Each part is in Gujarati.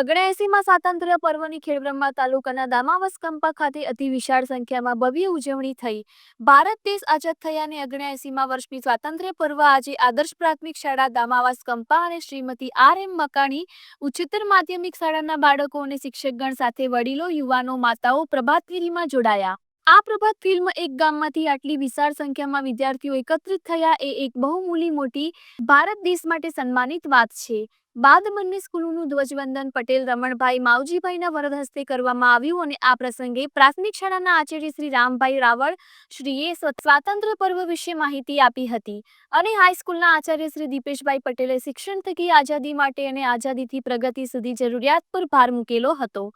અગણએસીમાં સ્વાતંત્ર્ય પર્વની ખેડબ્રહ્મા તાલુકાના દામાવસ કંપા ખાતે અતિ વિશાળ સંખ્યામાં ભવ્ય ઉજવણી થઈ. ભારત દેશ આઝાદ થયાને અગણએસીમાં વર્ષની સ્વાતંત્ર્ય પર્વ આજે આદર્શ પ્રાથમિક શાળા દામાવાસ કંપા અને શ્રીમતી આર એમ મકાણી, ઉચ્ચતર માધ્યમિક શાળાના બાળકો અને શિક્ષકગણ સાથે વડીલો, યુવાનો, માતાઓ પ્રભાતફેરીમાં જોડાયા. આ પ્રભાત ફિલ્મ એક ગામમાંથી આટલી વિશાળ સંખ્યામાં વિદ્યાર્થીઓ એકત્રિત થયા એ એક બહુમૂલી મોટી ભારત દેશ માટે સન્માનિત વાત છે. બાદ બંને સ્કૂલોનું ધ્વજવંદન પટેલ, રમણભાઈ, માવજીભાઈના વરદ હસ્તે કરવામાં આવ્યું અને આ પ્રસંગે પ્રાથમિક શાળાના આચાર્ય શ્રી રામભાઈ રાવળ શ્રીએ સ્વ- સ્વાતંત્ર્ય પર્વ વિશે માહિતી આપી હતી અને હાઈસ્કૂલના આચાર્ય શ્રી દીપેશભાઈ પટેલે શિક્ષણ થકી આઝાદી માટે અને આઝાદીથી પ્રગતિ સુધી જરૂરિયાત પર ભાર મૂકેલો હતો.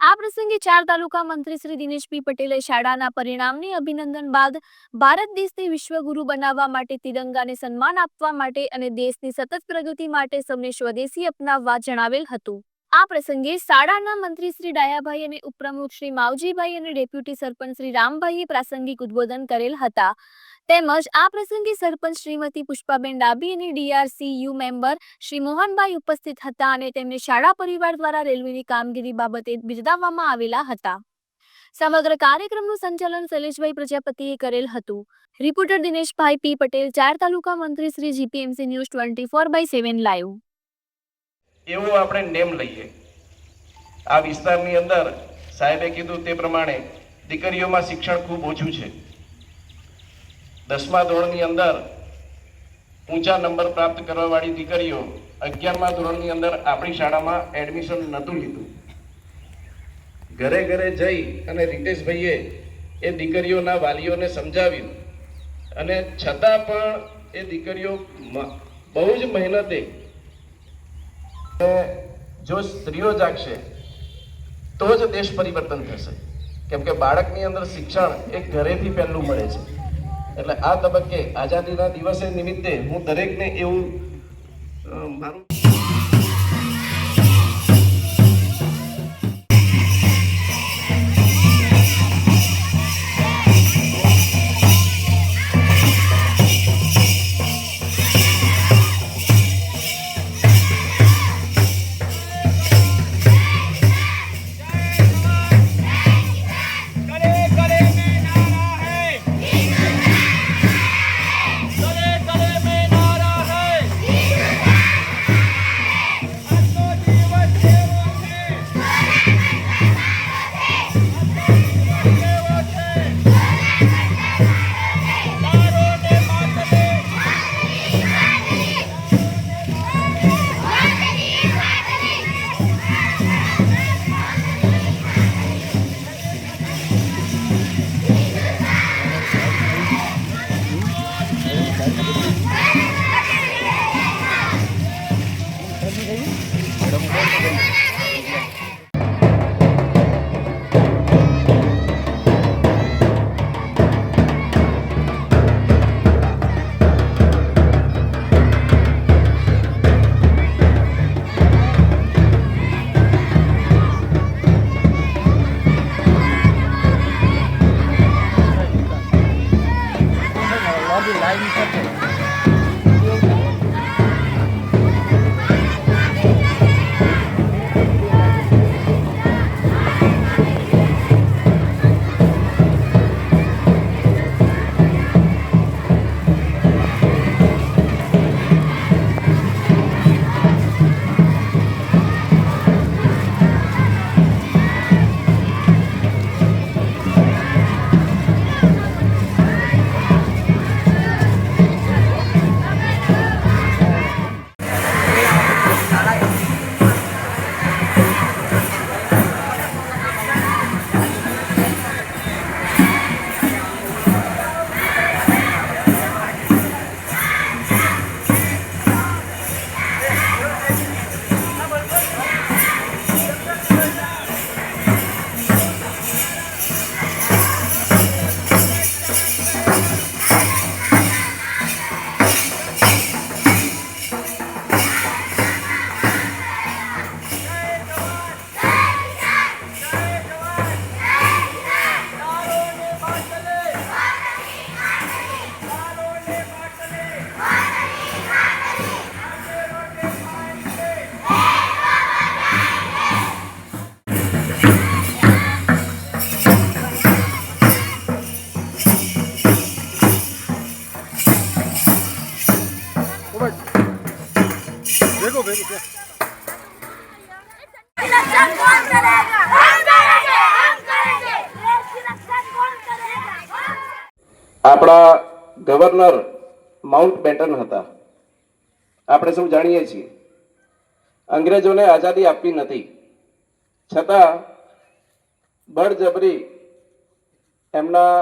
આ પ્રસંગે ચાર તાલુકા મંત્રી શ્રી દિનેશભાઈ પટેલે શાળાના પરિણામની અભિનંદન બાદ ભારત દેશને વિશ્વગુરુ બનાવવા માટે તિરંગાને સન્માન આપવા માટે અને દેશની સતત પ્રગતિ માટે સૌને સ્વદેશી અપનાવવા જણાવેલ હતું. આ પ્રસંગે શાળાના મંત્રી શ્રી ડાયાભાઈ અને ઉપપ્રમુખ શ્રી માવજીભાઈ અને ડેપ્યુટી સરપંચ શ્રી રામભાઈએ પ્રાસંગિક ઉદ્બોધન કરેલ હતા. તેમજ આ પ્રસંગે સરપંચ શ્રીમતી પુષ્પાબેન ડાબી અને DRC U member Shri Mohanbhai ઉપસ્થિત હતા અને તેમને શાળા પરિવાર દ્વારા રેલવેની કામગીરી બાબતે બિરદાવવામાં આવેલા હતા. સમગ્ર કાર્યક્રમનું સંચાલન શૈલેષભાઈ પ્રજાપતિએ કરેલ હતું. રિપોર્ટર દિનેશભાઈ પી પટેલ, ચાર તાલુકા મંત્રી Shri GPMC news twenty four by seven live. એવું આપણે નેમ લઈએ. આ વિસ્તારની અંદર સાહેબે કીધું તે પ્રમાણે દીકરીઓમાં શિક્ષણ ખૂબ ઓછું છે. દસમા ધોરણની અંદર ઊંચા નંબર પ્રાપ્ત કરવાવાળી દીકરીઓ અગિયારમા ધોરણની અંદર આપણી શાળામાં એડમિશન નહોતું લીધું. ઘરે ઘરે જઈ અને રીતેશભાઈએ એ દીકરીઓના વાલીઓને સમજાવ્યું. અને છતાં પણ એ દીકરીઓ બહુ જ મહેનતે જો સ્ત્રીઓ જાગશે, તો જ દેશ પરિવર્તન થશે. કેમ કે બાળકની અંદર શિક્ષણ એ ઘરેથી પહેલું મળે છે. એટલે આ તબક્કે આઝાદીના દિવસે નિમિત્તે હું દરેકને એવું મારું આપણા ગવર્નર માઉન્ટ બેટન હતા. આપણે સૌ જાણીએ છીએ. અંગ્રેજોને આઝાદી આપવી નથી. છતાં બળજબરી એમના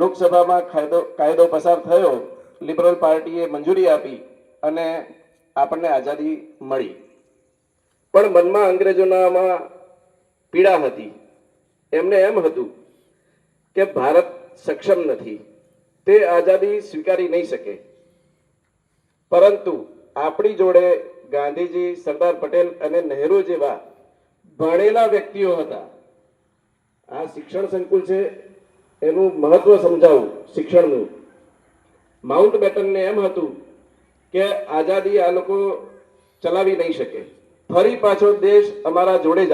લોકસભામાં કાયદો કાયદો પસાર થયો, લિબરલ પાર્ટીએ મંજૂરી આપી અને આપણને આઝાદી મળી. પણ મનમાં અંગ્રેજોનામાં પીડા હતી. એમને એમ હતું કે ભારત સક્ષમ નથી. તે આઝાદી સ્વીકારી નહીં શકે. પરંતુ આપણી જોડે ગાંધીજી, સરદાર પટેલ અને નહેરુ જેવા ભણેલા વ્યક્તિઓ હતા. આ શિક્ષણ સંકુલ છે, એનું મહત્વ સમજાવું શિક્ષણનું. માઉન્ટ બેટનને એમ હતું કે આઝાદી આ લોકો ચલાવી નહીં શકે. ફરી પાછો દેશ અમારા જોડે જ